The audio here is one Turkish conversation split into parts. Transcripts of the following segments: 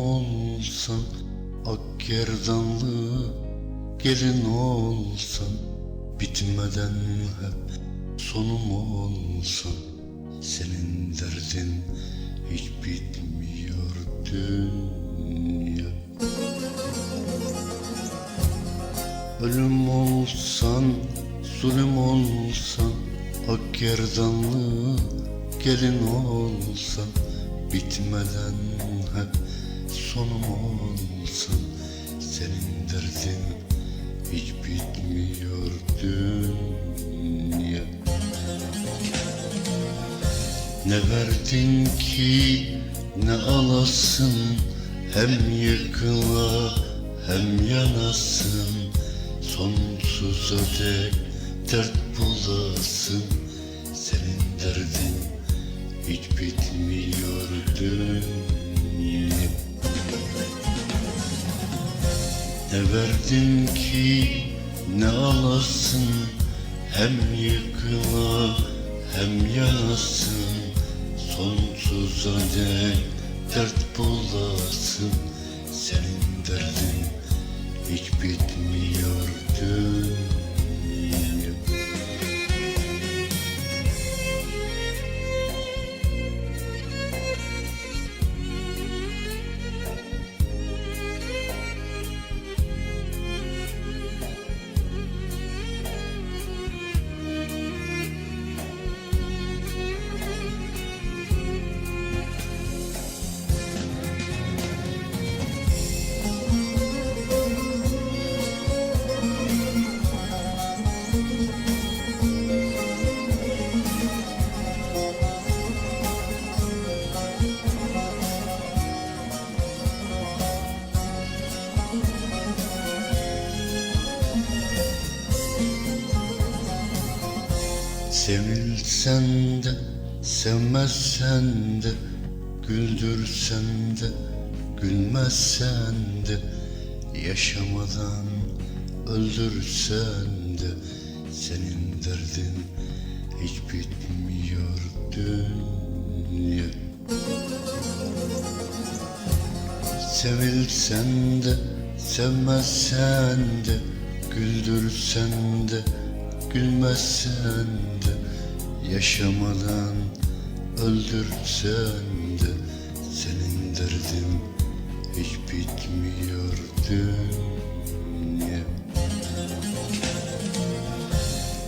olsan Ak gerdanlı gelin olsan Bitmeden hep sonum olsan Senin derdin hiç bitmiyor dünya. Ölüm olsan, zulüm olsan Ak gerdanlı gelin olsan Bitmeden hep sonum olsan Senin derdin. Hiç bitmiyor dünya. Ne verdin ki ne alasın Hem yıkıla hem yanasın. Sonsuza dek dert bulasın Senin derdin hiç bitmiyor Ne verdin ki ne alasın Hem yıkıla hem yanasın Sonsuza dek dert bulasın. Senin derdin hiç bitmiyor Sevilsen de sevmezsen de Güldürsen de gülmezsen de Yaşamadan öldürsen de Senin derdin hiç bitmiyor dünya. Sevilsen de sevmezsen de Güldürsen de gülmezsen de Yaşamadan öldürsen de Senin derdin hiç bitmiyor dünya.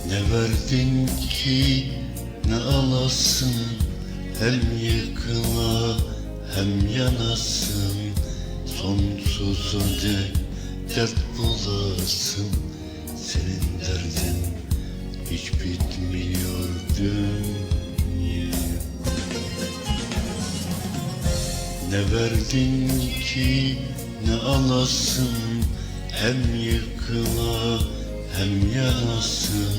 Ne verdin ki ne alasın Hem yıkıla hem yanasın Sonsuza dek dert bulasın Senin derdin hiç bitmiyor dünya. Ne verdin ki ne alasın? Hem yıkıla hem yanasın.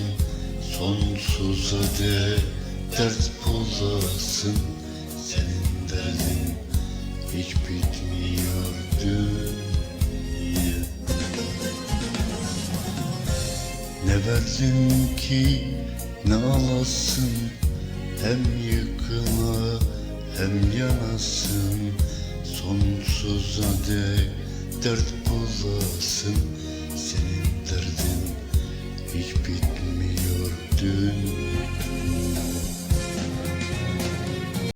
Sonsuza dek dert bulasın. Senin derdin hiç bitmiyor Ne verdin ki ne alasın Hem yıkıla hem yanasın. Sonsuza dek dert bulasın